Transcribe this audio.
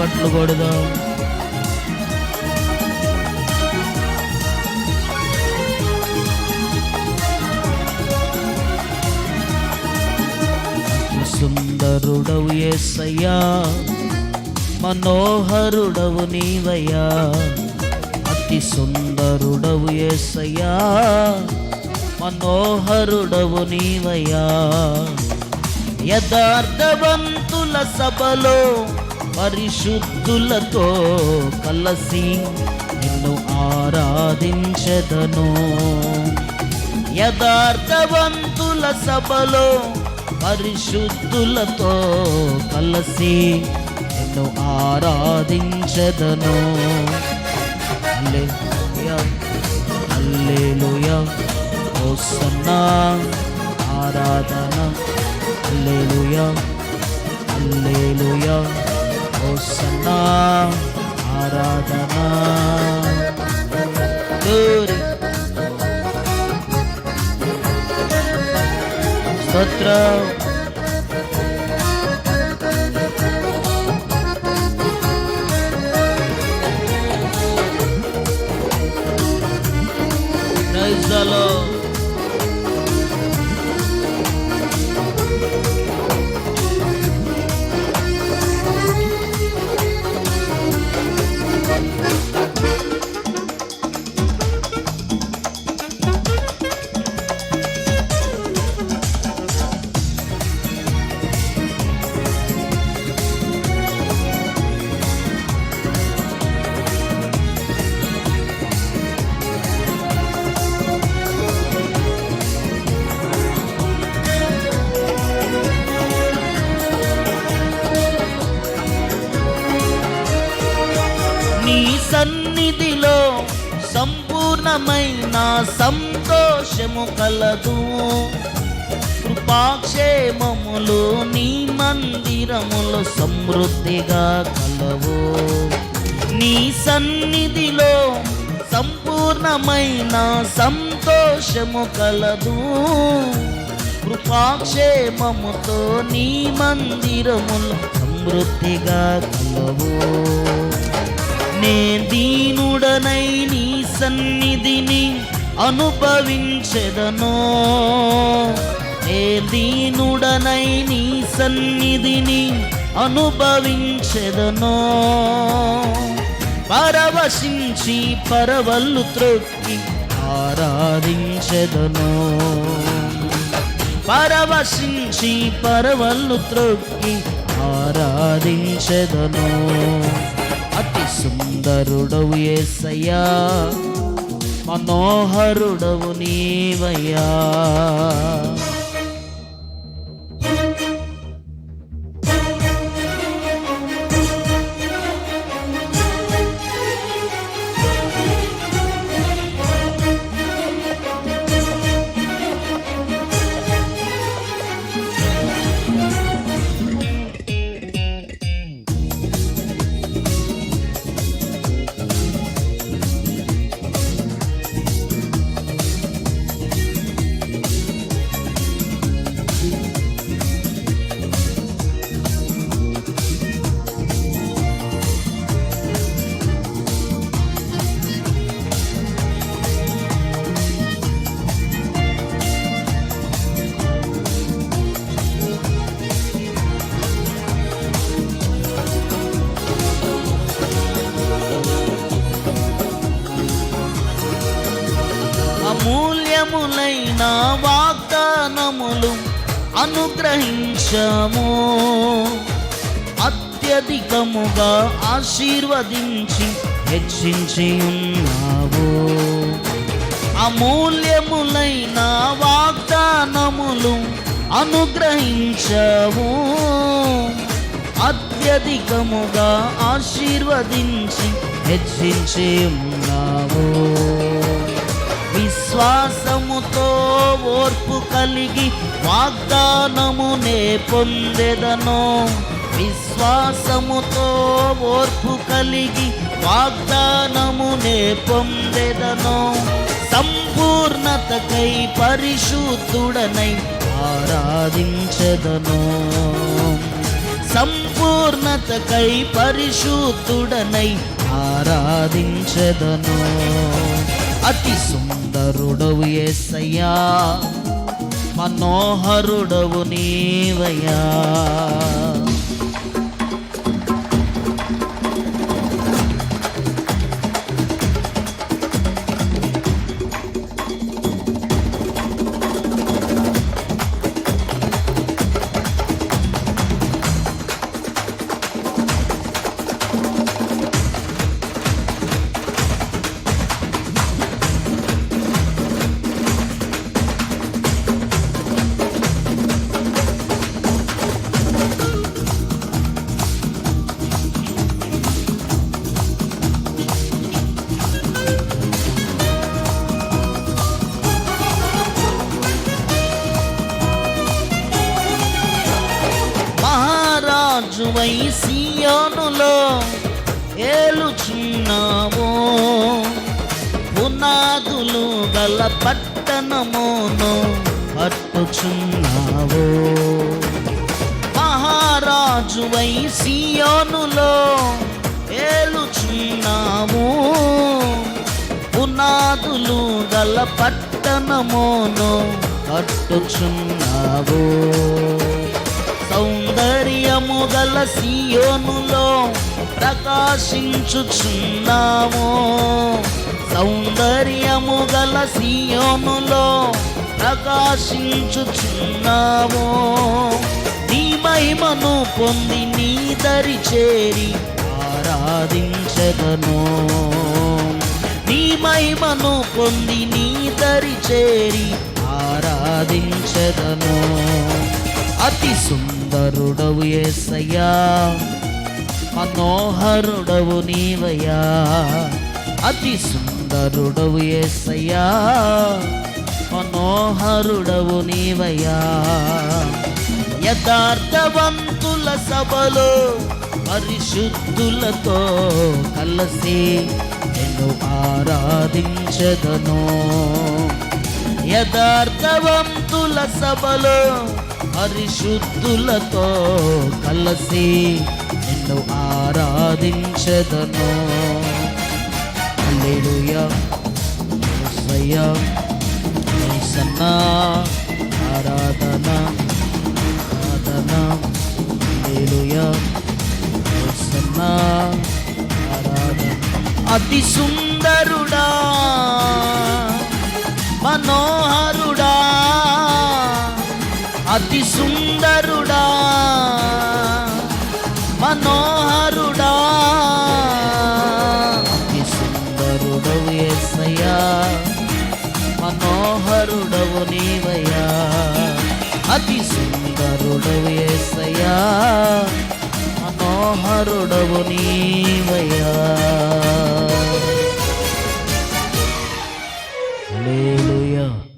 చప్పట్లు కొడదాం. సుందరుడవు ఏసయ్యా మనోహరుడవు నీవయ్యా. అతి సుందరుడవు ఏసయ్యా మనోహరుడవు నీవయ్యా. యథార్థవంతుల సభలో పరిశుద్ధులతో కలసి నిన్ను ఆరాధించదను. యథార్థవంతుల సభలో పరిశుద్ధులతో కలసి నిన్ను ఆరాధించదను. హల్లెలూయా హల్లెలూయా ఆరాధన అల్లేలుయా అల్లేలుయా ఆరాధన స్తోత్రం. సంపూర్ణమైన సంతోషము కలదు కృపాక్షేమములు నీ మందిరములు సమృద్ధిగా కలవు నీ సన్నిధిలో సంపూర్ణమైన సంతోషము కలదు కృపాక్షేమముతో నీ మందిరములు సమృద్ధిగా కలవు నే దీనుడనై నీ సన్నిధిని అనుభవించెదనో. నే దీనుడనై నీ సన్నిధిని అనుభవించెదనో. పరవశించి పరవల్లు త్రొక్కి ఆరాధించెదనో. పరవశించి పరవల్లు త్రొక్కి ఆరాధించెదనో. సుందరుడవు ఏసయ్యా మనోహరుడవు నీవయ్యా. వాగ్దానములు అనుగ్రహించము. అత్యధికముగా ఆశీర్వదించి హెచ్చించి ఉన్నావు. అమూల్యములైన వాగ్దానములు అనుగ్రహించవు. అత్యధికముగా ఆశీర్వదించి హెచ్చించి ఉన్నావు. విశ్వాసముతో ఓర్పు కలిగి వాగ్దానమునే పొందెదను. విశ్వాసముతో ఓర్పు కలిగి వాగ్దానమునే పొందెదను. సంపూర్ణతకై పరిశుద్ధుడనై ఆరాధించదను. సంపూర్ణతకై పరిశుద్ధుడనై ఆరాధించదను. అతి మనోహరుడవు ఏసయ్యా. మనోహరుడవు నీవయ్యా. మహారాజువై సియోనులో ఏలుచున్నావు పునాదులు గల పట్టణమును కట్టుచున్నావు. మహారాజువై సియోనులో ఏలుచున్నావు పునాదులు గల పట్టణమును కట్టుచున్నావు. సౌందర్యము గల సియోనులో ప్రకాశించుచున్నాము. సౌందర్యము గల సియోనులో ప్రకాశించుచున్నాము. నీ మహిమను పొంది నీ దరి చేరి ఆరాధించగను నీ మహిమను పొంది నీ దరి చేరి ఆరాధించగను అతి సుందర సుందరుడవు ఏసయ్యా. మనోహరుడవు నీవయ్యా. అతి సుందరుడవు ఏసయ్యా. మనోహరుడవు నీవయ్యా. యథార్థవంతుల సభలో పరిశుద్ధులతో కలిసి నిన్ను ఆరాధించదను. యథార్థవంతుల సభలో పరిశుద్ధులతో కలసి నిన్ను ఆరాధించదను. హల్లెలూయా. ఆరాధన. ఆరాధన. హల్లెలూయా. ఆరాధన. అతి సుందరుడా. నీవయ్యా. అతి సుందరుడవు ఎస్సయ్యా మనోహరుడవు నీవయ్యా.